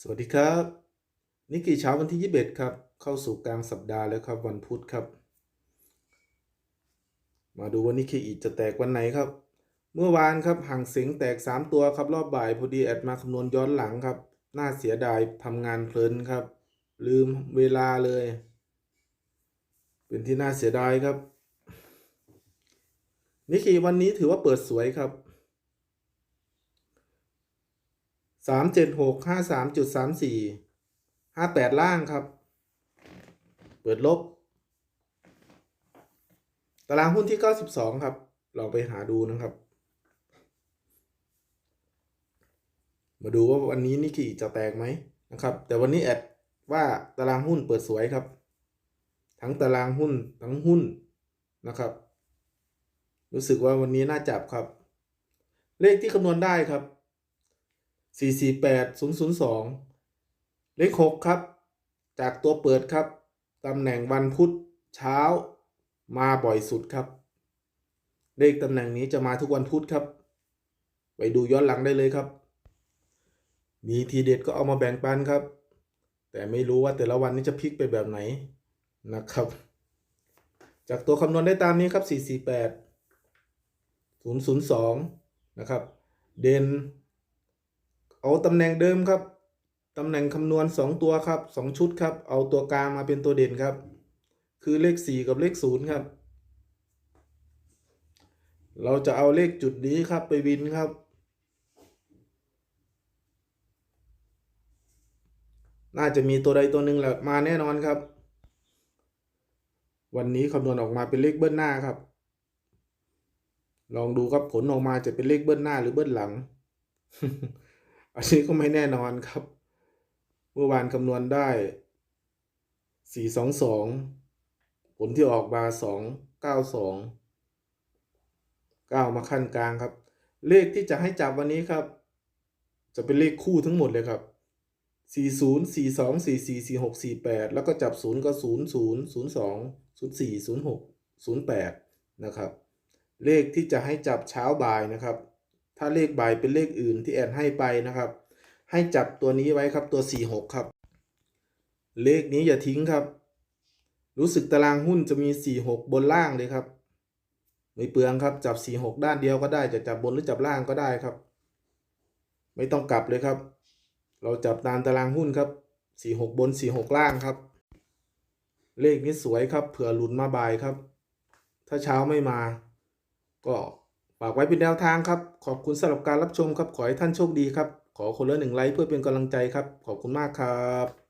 สวัสดีครับนิกกี้เช้าวันที่ 21 ครับ เข้าสู่กลางสัปดาห์แล้วครับวันพุธครับ มาดูว่านิกกี้อีจะแตกวันไหนครับ เมื่อวานครับห่างเสียงแตก 3 ตัวครับรอบบ่ายพอดีแอดมาคำนวณย้อนหลังครับ น่าเสียดายทำงานเพลินครับ ลืมเวลาเลย เป็นที่น่าเสียดายครับนิกกี้วันนี้ถือว่าเปิดสวยครับ สามเจ็ดหกห้าสามจุดสามสี่ห้าแปดล่างครับ เปิดลบ ตารางหุ้นที่เก้าสิบสองครับ ลองไปหาดูนะครับ มาดูว่าวันนี้นิกกี้จะแตกไหมนะครับ แต่วันนี้แอดว่าตารางหุ้นเปิดสวยครับ ทั้งตารางหุ้นทั้งหุ้นนะครับ รู้สึกว่าวันนี้น่าจับครับ เลขที่คำนวณได้ครับ สี่สี่แปดศูนย์ศูนย์สองเลขหกครับ จากตัวเปิดครับ ตำแหน่งวันพุธเช้ามาบ่อยสุดครับ เลขตำแหน่งนี้จะมาทุกวันพุธครับ ไปดูย้อนหลังได้เลยครับ มีทีเด็ดก็เอามาแบ่งปันครับ แต่ไม่รู้ว่าแต่ละวันนี้จะพลิกไปแบบไหนนะครับ จากตัวคำนวณได้ตามนี้ครับสี่สี่แปดศูนย์ศูนย์สองนะครับ เด่น เอาตำแหน่งเดิมครับ ตำแหน่งคำนวณ 2 ตัวครับ 2 ชุดครับ เอาตัวกลางมาเป็นตัวเด่นครับ คือเลข 4 กับเลข 0 ครับ เราจะเอาเลขจุดนี้ครับไปวินครับ น่าจะมีตัวใดตัวหนึ่งแหละมาแน่นอนครับ วันนี้คำนวณออกมาเป็นเลขเบิ้ลหน้าครับ ลองดูครับผลออกมาจะเป็นเลขเบิ้ลหน้าหรือเบิ้ลหลัง อันนี้ก็ไม่แน่นอนครับ เมื่อวานคำนวณได้สี่สองสองผลที่ออกมาสองเก้าสองเก้ามาขั้นกลางครับ เลขที่จะให้จับวันนี้ครับ จะเป็นเลขคู่ทั้งหมดเลยครับสี่ศูนย์สี่สองสี่สี่สี่หกสี่แปดแล้วก็จับศูนย์ก็ศูนย์ศูนย์ศูนย์สองศูนย์สี่ศูนย์หกศูนย์แปดนะครับ เลขที่จะให้จับเช้าบ่ายนะครับ ถ้าเลขบ่ายเป็นเลขอื่นที่แอดให้ไปนะครับ ให้จับตัวนี้ไว้ครับตัว 46 ครับ เลขนี้อย่าทิ้งครับ รู้สึกตารางหุ้นจะมี 46 บนล่างเลยครับ ไม่เปลืองครับจับ 46 ด้านเดียวก็ได้จะจับบนหรือจับล่างก็ได้ครับ ไม่ต้องกลับเลยครับ เราจับตามตารางหุ้นครับ 46 บน 46 ล่างครับ เลขนี้สวยครับเผื่อหลุนมาบ่ายครับ ถ้าเช้าไม่มาก็ ฝากไว้เป็นแนวทางครับ ขอบคุณสำหรับการรับชมครับ ขอให้ท่านโชคดีครับ ขอคนละหนึ่งไลค์เพื่อเป็นกำลังใจครับ ขอบคุณมากครับ